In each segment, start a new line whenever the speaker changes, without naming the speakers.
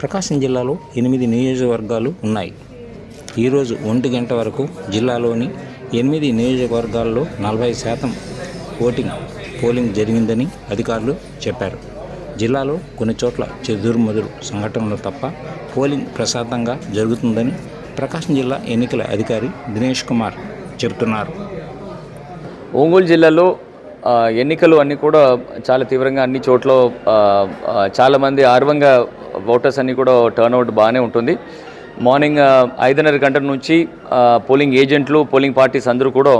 ప్రకాశం జిల్లాలో ఎనిమిది నియోజకవర్గాలు ఉన్నాయి. ఈరోజు ఒంటి గంట వరకు జిల్లాలోని ఎనిమిది నియోజకవర్గాల్లో నలభై శాతం ఓటింగ్ పోలింగ్ జరిగిందని అధికారులు చెప్పారు. జిల్లాలో కొన్ని చోట్ల చెదురుమదురు సంఘటనలు తప్ప పోలింగ్ ప్రశాంతంగా జరుగుతుందని ప్రకాశం జిల్లా ఎన్నికల అధికారి దినేష్ కుమార్ చెబుతున్నారు.
ఒంగోలు జిల్లాలో ఎన్నికలు అన్నీ కూడా చాలా తీవ్రంగా అన్ని చోట్ల చాలామంది ఆర్వంగా ఓటర్స్ అన్నీ కూడా టర్న్అవుట్ బాగానే ఉంటుంది. మార్నింగ్ uh, ఐదున్నర గంటల నుంచి పోలింగ్ ఏజెంట్లు పోలింగ్ పార్టీస్ అందరూ కూడా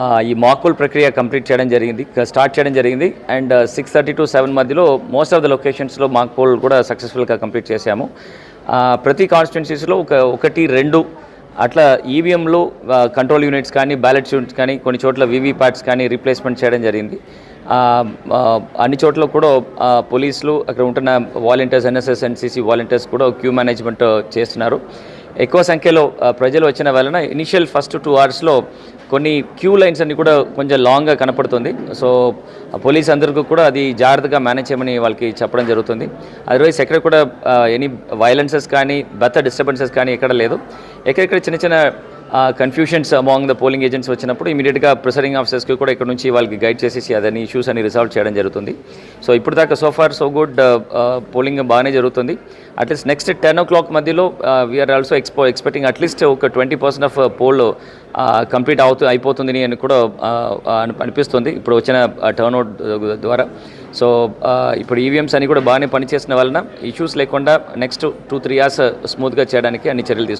uh, ఈ మాక్పోల్ ప్రక్రియ కంప్లీట్ చేయడం జరిగింది స్టార్ట్ చేయడం జరిగింది. And six thirty to seven మధ్యలో మోస్ట్ ఆఫ్ ద లొకేషన్స్లో మాక్పోల్ కూడా సక్సెస్ఫుల్గా కంప్లీట్ చేశాము. Uh, ప్రతి కాన్స్టిట్యున్సీస్లో ఒక ఒకటి రెండు అట్లా ఈవీఎంలో కంట్రోల్ యూనిట్స్ కానీ బ్యాలెట్ యూనిట్స్ కానీ కొన్ని చోట్ల వీవీప్యాట్స్ కానీ రీప్లేస్మెంట్ చేయడం జరిగింది. అన్ని చోట్ల కూడా పోలీసులు అక్కడ ఉంటున్న వాలంటీర్స్ ఎన్ఎస్ఎస్ ఎన్సీసీ వాలంటీర్స్ కూడా క్యూ మేనేజ్మెంట్ చేస్తున్నారు. ఎక్కువ సంఖ్యలో ప్రజలు వచ్చిన వలన ఇనిషియల్ ఫస్ట్ టూ అవర్స్లో కొన్ని క్యూ లైన్స్ అన్ని కూడా కొంచెం లాంగ్గా కనపడుతుంది. సో పోలీస్ అందరికీ కూడా అది జాగ్రత్తగా మేనేజ్ చేయమని వాళ్ళకి చెప్పడం జరుగుతుంది. అదర్వైజ్ ఎక్కడ కూడా ఎనీ వైలెన్సెస్ కానీ బెత్త డిస్టర్బెన్సెస్ కానీ ఎక్కడ లేదు. ఎక్కడెక్కడ చిన్న చిన్న confusions among the polling agents వచ్చినప్పుడు ఇమీడియట్గా ప్రిసరింగ్ ఆఫీసర్స్కి కూడా ఇక్కడ నుంచి వాళ్ళకి గైడ్ చేసేసి అదని ఇష్యూస్ అని రిసాల్వ్ చేయడం జరుగుతుంది. సో ఇప్పుడు దాకా so far so good polling బాగానే జరుగుతుంది. At least next ten o'clock మధ్యలో we're also expo expecting at least ఒక twenty percent of poll complete అవుతూ అయిపోతుంది అని కూడా uh, uh, అనిపిస్తుంది. ఇప్పుడు వచ్చిన uh, టర్న్అవుట్ ద్వారా. సో ఇప్పుడు ఈవీఎంస్ అని కూడా బాగానే పనిచేసిన వలన ఇష్యూస్ లేకుండా నెక్స్ట్ టూ త్రీ ఇయర్స్ స్మూత్గా చేయడానికి అన్ని చర్యలు తీసుకుంటాం